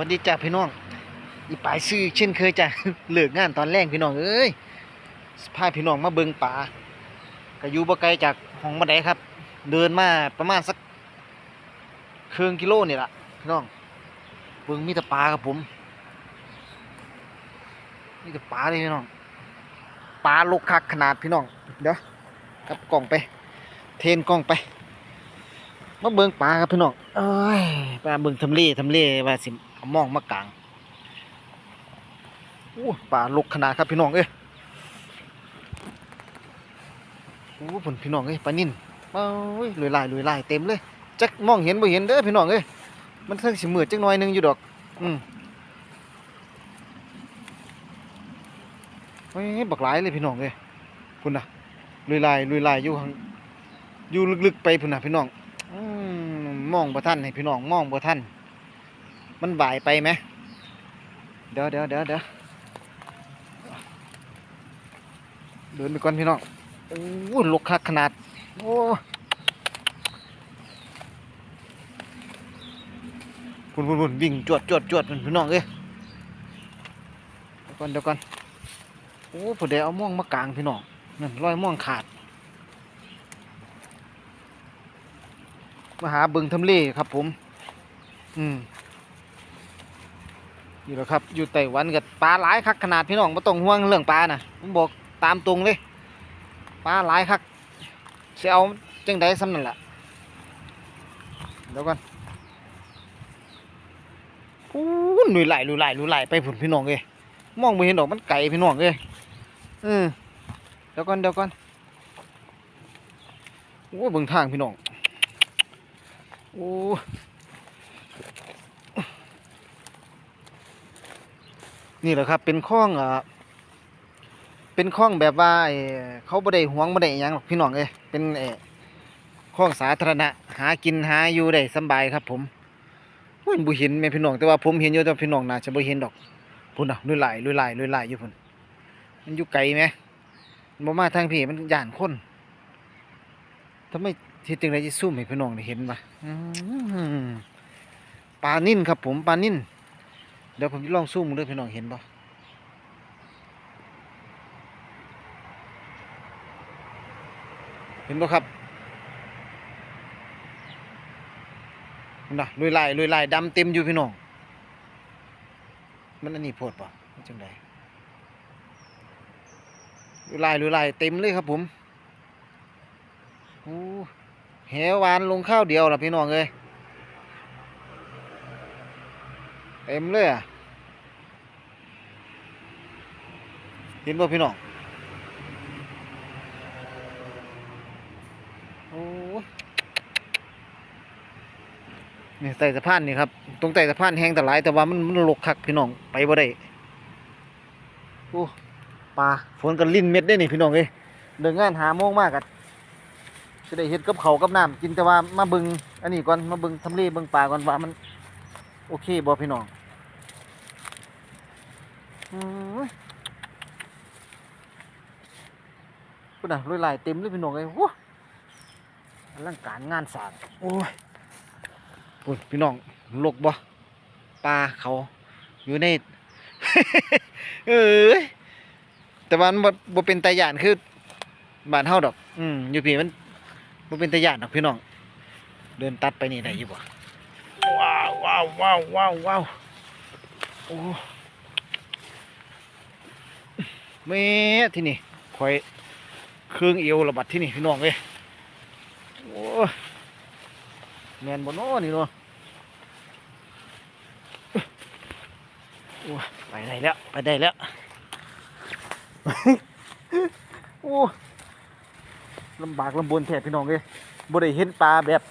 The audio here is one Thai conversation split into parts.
วัสดีจ้าพี่น้อง อีปลายซื้อเช่นเคยจ้ะเลิกงานตอนแรกพี่น้องเอ้ยพาพี่น้องมาเบิงป่าก็อยู่บ่ไกลจากห้องบันไดครับ เดินมาประมาณสักครึ่งกิโลนี่ละพี่น้องเบิงมีแต่ปลาครับผมมีแต่ปลาเลยพี่น้องปลาลกคักขนาดพี่น้องเดี๋ยวกลับกล่องไป เทนกล้องไปมาเบิ่งปลาครับพี่น้องเอ้ยปลาเบิ่งทำเลทำเลว่าสิ มองมากลางโอ้ปลาลกขนาดครับพี่น้องเอ้ยโอ้ผลพี่น้องเอ้ยปลานิ่นเอ้ยลอยลายลอยลายเต็มเลยจักมองเห็นบ่เห็นเด้อพี่น้องเอ้ยมันเพิ่งสิมืดจักหน่อยหนึงอยู่ดอก อืมเฮ้ยบักหลายเลยพี่น้องเอ้ยพุ่นน่ะลอยลายลอยลายอยู่ข้างอยู่ลึกๆไปพุ่นน่ะพี่น้องอืมมองบ่ทันให้พี่น้องมองบ่ทัน มันบ่ายไปไหมเดี๋ยวเดี๋ยวเดี๋ยวเดี๋ยวเดินไปก่อนพี่น้องโอ้ลกคักขนาด โอ้พุ่นพุ่นพุ่นวิ่งจวดจวดจวดพี่น้องเอ้ยเดี๋ยวก่อนเดี๋ยวก่อนโอ้ผู้ใดเอาม่วงมากลางพี่น้องนั่นรอยม่วงขาดมาหาเบึงทำเลครับผม อืม นี่แหละครับ อยู่ไต้หวันกับปลาหลายคักขนาดพี่น้องไม่ต้องห่วงเรื่องปลานะผมบอกตามตรงเลยปลาหลายคักเสียเอาจังไดซ้ำนั่นแหละเดี๋ยวก่อนอู้หนุ่ยไหลหนุ่ยไหลหนุ่ยไหลไปผุนพี่น้องเลยมองไม่เห็นดอกมันไก่พี่น้องเลยเอืมเดี๋ยวก่อนเดี๋ยวก่อนโอ้เบิ่งทางพี่น้องโอ้ นี่แหละครับ เป็นคลองอะเป็นคลองแบบว่าเขาบ่ได้หวงบ่ได้ยังหรอกพี่น้องเอ้ยเป็นเอ่อคลองสาธารณะ หากินหาอยู่ได้สบายครับ ผมโอ้ยบ่เห็นแม่พี่น้องแต่ว่าผมเห็นอยู่แต่พี่น้องน่าจะบ่เห็นดอกพุ่นน่ะลุยไหลลุยไหลลุยไหลอยู่พุ่นมันอยู่ไกลไหมมันบ่มาทางพี่มันย่านคนทำไมที่จึงได้จะซุ่มให้พี่น้องได้เห็นปะปลานิ่นครับ ผมปลานิ่น เดี๋ยวผมจะลองซุ่มด้วยพี่น้องเห็นปะเห็นปะครับนะลุยลายลุยลายดำเต็มอยู่พี่น้อง มันอันนี้โพดปะจังไดลุยลายลุยลายเต็มเลยครับผมโอ้แหวานลงข้าวเดียวล่ะพี่น้องเอ้ย เต็มเลยอะเห็นบ่พี่น้องโอ้นี่ใต้สะพานนี่ครับ ตรงใต้สะพานแห้งแต่หลายแต่ว่ามันมันลกคักพี่น้องไปบ่ได้โอ้ปลาฝนกันลิ้นเม็ดได้นี่พี่น้องเอ้ยเดินงานหาโมงมากอะจะได้เฮ็ดกับเขากับน้ำกินแต่ว่ามาบึงอันนี้ก่อนมาบึงทำเลเบึงป่าก่อนว่ามัน โอเคบ่พี่น้อง พุ่นน่ะรวยหลายเต็มเลยพี่น้องเอ้ยโอ้อลังการงานสร้างโอ้ยพุ่นพี่น้องลกบ่ปลาเขาอยู่ใน เอ้ยแต่ว่ามันบ่บ่เป็นตาย่านคือบ้านเฮาดอก อืมอยู่พี่มันมันเป็นตะยานดอกพี่น้อง เดินตัดไปนี่ได้อยู่บ่ว้าวว้าวว้าวว้าวว้าวโอ้ แม่ที่นี่คอยเครื่องเอวระบัดที่นี่พี่น้องเอ้ยโอ้แมนบ่เน้นี่เนาะโอ้ไปได้แล้ว ไปได้แล้ว โอ้ลำบากลำบนแท้พี่น้องเลยบ่ได้เห็นปลาแบบ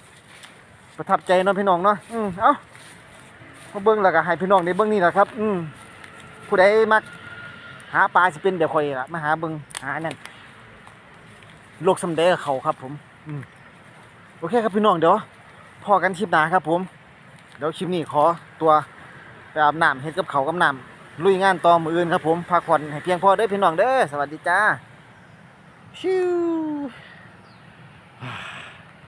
ประทับใจเนาะพี่น้องเนาะ อืมเอ้ามาเบิ่งแล้วก็ให้พี่น้องได้เบิ่งนี่แหละครับ อืมผู้ใดมัก หาปลาสิเป็นแบบข่อยละมาหาเบิงหานั่นโลกสมเดกับเขาครับ ผม อืมโอเคครับพี่น้องเดี๋ยวพอกันคลิปหน้าครับ ผม เดี๋ยวคลิปนี้ขอตัวไปอาบน้ำเฮ็ดกับเขากับน้ำลุยงานต่อมืออื่นครับ ผมพักผ่อนให้เพียงพอเด้อพี่น้องเด้อสวัสดีจ้าชิว